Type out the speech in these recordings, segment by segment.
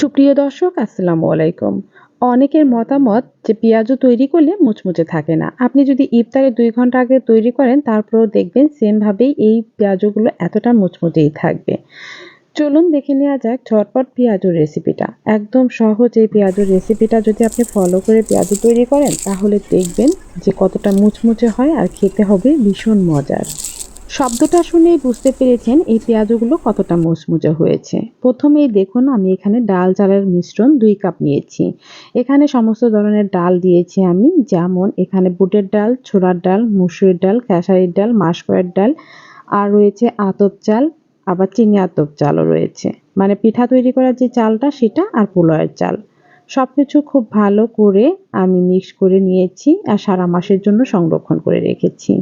সুপ্রিয় দর্শক, আসসালামু আলাইকুম। অনেকের মতামত যে পেঁয়াজও তৈরি করলে মুচমুচে থাকে না। আপনি যদি ইফতারে দুই ঘণ্টা আগে তৈরি করেন, তারপরেও দেখবেন সেমভাবেই এই পেঁয়াজগুলো এতটা মুচমুচেই থাকবে। চলুন দেখে নেওয়া যাক ঝটপট পেঁয়াজুর রেসিপিটা। একদম সহজ এই পেঁয়াজুর রেসিপিটা যদি আপনি ফলো করে পেঁয়াজু তৈরি করেন, তাহলে দেখবেন যে কতটা মুচমুচে হয় আর খেতে হবে ভীষণ মজার। শব্দটা শুনেই বুঝতে পেরেছেন এই পেঁয়াজগুলো কতটা মুচমুচে হয়েছে। প্রথমেই দেখুন, আমি এখানে ডাল চালের মিশ্রণ দুই কাপ নিয়েছি। এখানে সমস্ত ধরনের ডাল দিয়েছি আমি, যেমন এখানে বুটের ডাল, ছোলার ডাল, মুসুরির ডাল, খেসারির ডাল, মাসকয়ের ডাল, আর রয়েছে আতপ চাল, আবার চিনি আতপ চালও রয়েছে। মানে পিঠা তৈরি করার যে চালটা, সেটা আর পোলাওয়ের চাল। সব কিছু খুব ভালো করে আমি মিক্স করে নিয়েছি আর সারা মাসের জন্য সংরক্ষণ করে রেখেছি।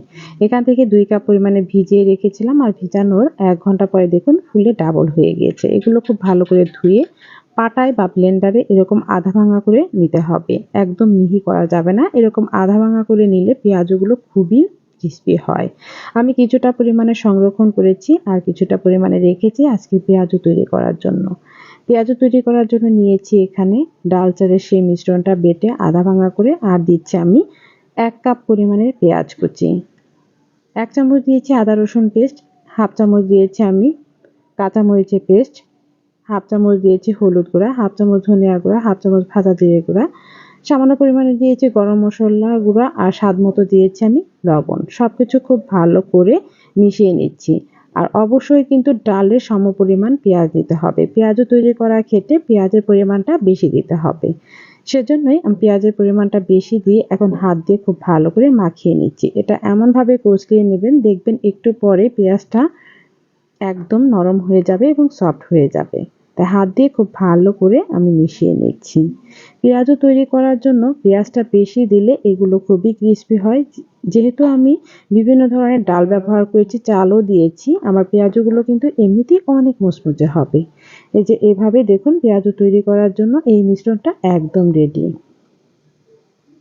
এখান থেকে দুই কাপ পরিমাণে ভিজিয়ে রেখেছিলাম আর ভিজানোর এক ঘণ্টা পরে দেখুন ফুলে ডাবল হয়ে গিয়েছে। এগুলো খুব ভালো করে ধুয়ে পাটায় বা ব্লেন্ডারে এরকম আধা ভাঙা করে নিতে হবে। একদম মিহি করা যাবে না। এরকম আধা ভাঙা করে নিলে পেঁয়াজগুলো খুবই ক্রিস্পি হয়। আমি কিছুটা পরিমাণে সংরক্ষণ করেছি আর কিছুটা পরিমাণে রেখেছি আজকে পেঁয়াজও তৈরি করার জন্য। পেঁয়াজু তৈরি করার জন্য নিয়েছি এখানে ডাল চালের সেই মিশ্রণটা বেটে আধা ভাঙা করে, আর দিচ্ছি আমি এক কাপ পরিমাণের পেঁয়াজ কুচি। এক চামচ দিয়েছি আদা রসুন পেস্ট, হাফ চামচ দিয়েছি আমি কাঁচামরিচের পেস্ট, হাফ চামচ দিয়েছি হলুদ গুঁড়া, হাফ চামচ ধনিয়া গুঁড়া, হাফ চামচ ভাজা জিরে গুঁড়া। সামান্য পরিমাণে দিয়েছি গরম মশলা গুঁড়া, আর স্বাদ মতো দিয়েছি আমি লবণ। সব কিছু খুব ভালো করে মিশিয়ে নিচ্ছি। আর অবশ্যই কিন্তু ডালের সমপরিমাণ পেঁয়াজ দিতে হবে। পেঁয়াজও তৈরি করার ক্ষেত্রে পেঁয়াজের পরিমাণটা বেশি দিতে হবে। সেজন্যই আমি পেঁয়াজের পরিমাণটা বেশি দিয়ে এখন হাত দিয়ে খুব ভালো করে মাখিয়ে নিচ্ছি। এটা এমনভাবে কষলিয়ে নেবেন, দেখবেন একটু পরে পেঁয়াজটা একদম নরম হয়ে যাবে এবং সফট হয়ে যাবে। তাই হাত দিয়ে খুব ভালো করে আমি মিশিয়ে নিচ্ছি। পেঁয়াজও তৈরি করার জন্য পেঁয়াজটা বেশি দিলে এগুলো খুবই ক্রিস্পি হয়। যেহেতু আমি বিভিন্ন ধরনের ডাল ব্যবহার করেছি, চালও দিয়েছি, আমার পেঁয়াজগুলো কিন্তু এমনিতেই অনেক মুচমুচে হবে। এই যে এভাবে দেখুন, পেঁয়াজও তৈরি করার জন্য এই মিশ্রণটা একদম রেডি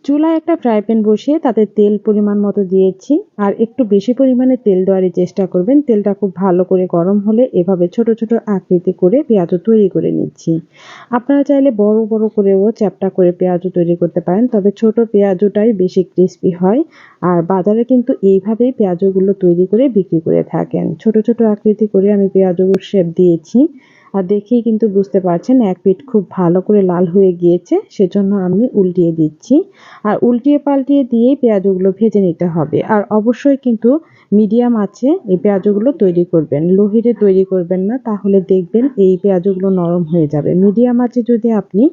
চুলায় একটা ফ্রাই প্যান বসিয়ে তাতে তেল পরিমাণ মতো দিয়েছি। আর একটু বেশি পরিমাণে তেল দেওয়ারই চেষ্টা করবেন। তেলটা খুব ভালো করে গরম হলে এভাবে ছোট ছোট আকৃতি করে পেঁয়াজও তৈরি করে নিচ্ছি। আপনারা চাইলে বড় বড় করেও চ্যাপটা করে পেঁয়াজও তৈরি করতে পারেন, তবে ছোট পেঁয়াজটাই বেশি ক্রিস্পি হয়। আর বাজারে কিন্তু এইভাবেই পেঁয়াজগুলো তৈরি করে বিক্রি করে থাকেন। ছোট ছোট আকৃতি করে আমি পেঁয়াজগুলোর শেপ দিয়েছি। আর দেখেই কিন্তু বুঝতে পারছেন, এক পিঠ খুব ভালো করে লাল হয়ে গিয়েছে, সেজন্য আমি উল্টিয়ে দিচ্ছি। আর উল্টিয়ে পাল্টিয়ে দিয়েই পেঁয়াজগুলো ভেজে নিতে হবে। আর অবশ্যই কিন্তু মিডিয়াম আছে এই পেঁয়াজগুলো তৈরি করবেন লোহিরে তৈরি করবেন না, তাহলে দেখবেন এই পেঁয়াজগুলো নরম হয়ে যাবে। মিডিয়াম আছে যদি আপনি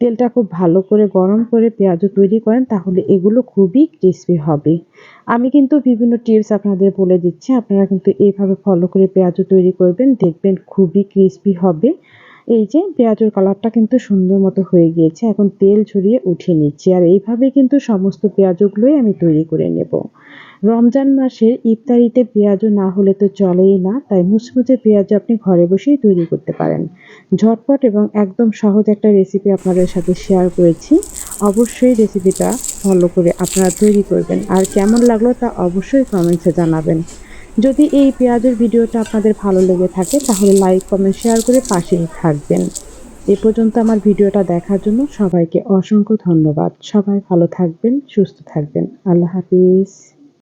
তেলটা খুব ভালো করে গরম করে পেঁয়াজও তৈরি করেন, তাহলে এগুলো খুবই ক্রিস্পি হবে। আমি কিন্তু বিভিন্ন টিপস আপনাদের বলে দিচ্ছি, আপনারা কিন্তু এইভাবে ফলো করে পেঁয়াজও তৈরি করবেন, দেখবেন খুবই ক্রিস্পি হবে। এই যে পেঁয়াজের কালারটা কিন্তু সুন্দর মতো হয়ে গিয়েছে, এখন তেল ছড়িয়ে উঠিয়ে নিচ্ছি, আর এইভাবে কিন্তু সমস্ত পেঁয়াজগুলোই আমি তৈরি করে নেব। রমজান মাসের ইফতারিতে পেঁয়াজও না হলে তো চলেই না, তাই মুচমুচে পেঁয়াজ আপনি ঘরে বসেই তৈরি করতে পারেন। ঝটপট এবং একদম সহজ একটা রেসিপি আপনাদের সাথে শেয়ার করেছি। অবশ্যই রেসিপিটা ফলো করে আপনারা তৈরি করবেন। আর কেমন লাগল তা অবশ্যই কমেন্টসে জানাবেন। যদি এই পেঁয়াজের ভিডিওটা আপনাদের ভালো লেগে থাকে, তাহলে লাইক কমেন্ট শেয়ার করে পাশেই থাকবেন। এ পর্যন্ত আমার ভিডিওটা দেখার জন্য সবাইকে অসংখ্য ধন্যবাদ। সবাই ভালো থাকবেন, সুস্থ থাকবেন। আল্লাহ হাফিজ।